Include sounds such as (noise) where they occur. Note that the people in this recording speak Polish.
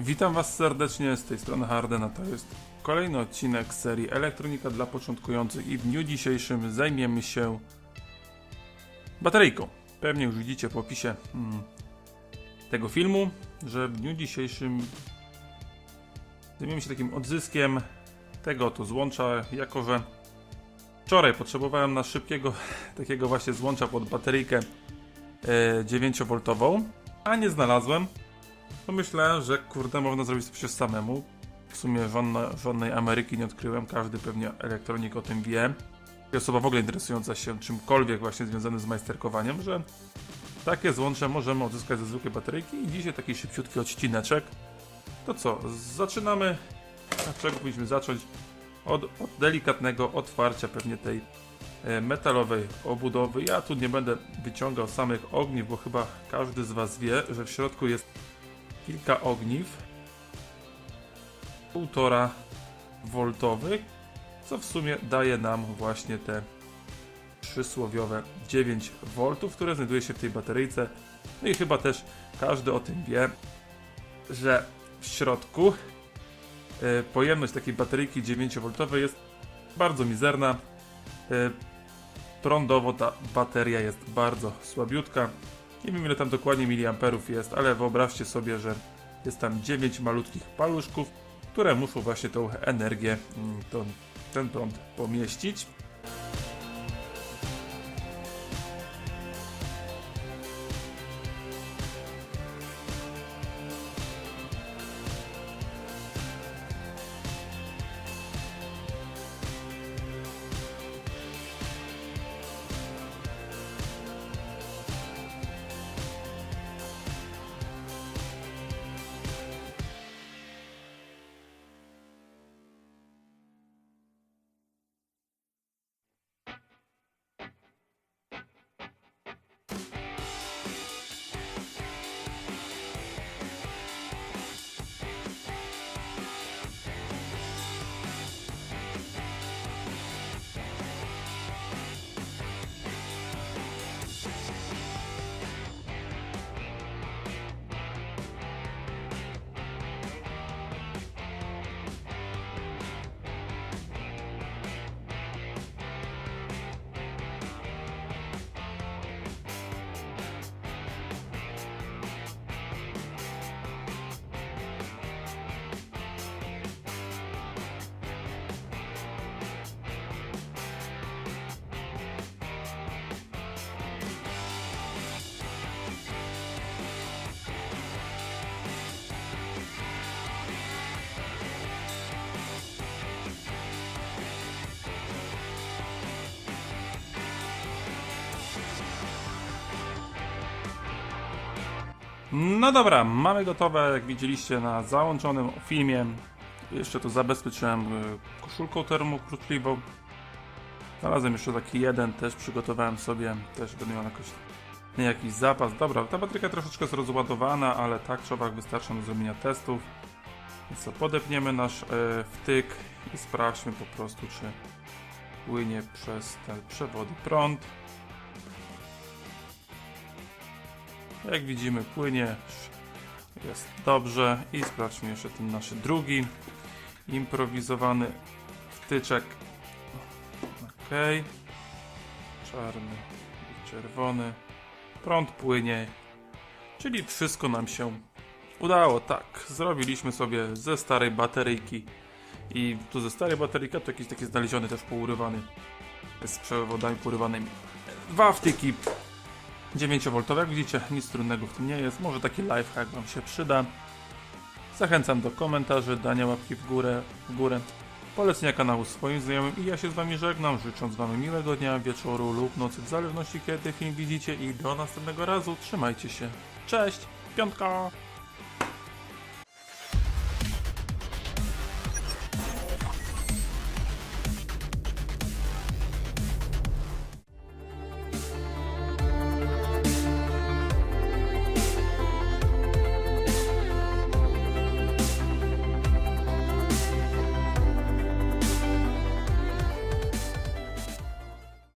Witam Was serdecznie z tej strony Harden, a to jest kolejny odcinek serii Elektronika dla początkujących i w dniu dzisiejszym zajmiemy się bateryjką. Pewnie już widzicie po opisie mm, tego filmu, że w dniu dzisiejszym zajmiemy się takim odzyskiem tego oto złącza, jako że wczoraj potrzebowałem na szybkiego (laughs) takiego właśnie złącza pod bateryjkę e, 9V, a nie znalazłem. Myślę, że kurde można zrobić to przecież samemu. W sumie żonna, żadnej Ameryki nie odkryłem, każdy pewnie elektronik o tym wie. I osoba w ogóle interesująca się czymkolwiek właśnie związanym z majsterkowaniem, że takie złącze możemy odzyskać ze zwykłej bateryjki i dzisiaj taki szybciutki odcineczek. To co, zaczynamy. Od czego powinniśmy zacząć? Od, od delikatnego otwarcia pewnie tej e, metalowej obudowy. Ja tu nie będę wyciągał samych ogniw, bo chyba każdy z Was wie, że w środku jest kilka ogniw 1,5 voltowych, co w sumie daje nam właśnie te przysłowiowe 9 V, które znajduje się w tej bateryjce. No i chyba też każdy o tym wie, że w środku e, pojemność takiej bateryjki 9V jest bardzo mizerna. E, prądowo ta bateria jest bardzo słabiutka. Nie wiem ile tam dokładnie miliamperów jest, ale wyobraźcie sobie, że jest tam 9 malutkich paluszków, które muszą właśnie tą energię, mm, ten prąd pomieścić. No dobra, mamy gotowe, jak widzieliście na załączonym filmie. Jeszcze to zabezpieczyłem y, koszulką termokruczliwą. Znalazłem jeszcze taki jeden, też przygotowałem sobie, też będę miał jakoś jakiś zapas. Dobra, ta bateria troszeczkę jest rozładowana, ale tak owak wystarczy do zrobienia testów. Więc co, podepniemy nasz e, wtyk i sprawdźmy po prostu, czy płynie przez te przewody prąd. Jak widzimy, płynie. Jest dobrze. I sprawdźmy jeszcze ten nasz drugi improwizowany wtyczek. Ok. Czarny i czerwony. Prąd płynie. Czyli wszystko nam się udało. Tak, zrobiliśmy sobie ze starej bateryjki. I tu ze starej bateryjki to jakiś taki znaleziony też pourywany. Z przewodami pourywanymi. Dwa wtyki 9V, jak widzicie, nic trudnego w tym nie jest. Może taki lifehack Wam się przyda. Zachęcam do komentarzy, dania łapki w górę, w górę, polecenia kanału swoim znajomym i ja się z Wami żegnam, życząc Wam miłego dnia, wieczoru lub nocy, w zależności kiedy film widzicie i do następnego razu. Trzymajcie się. Cześć, piątka!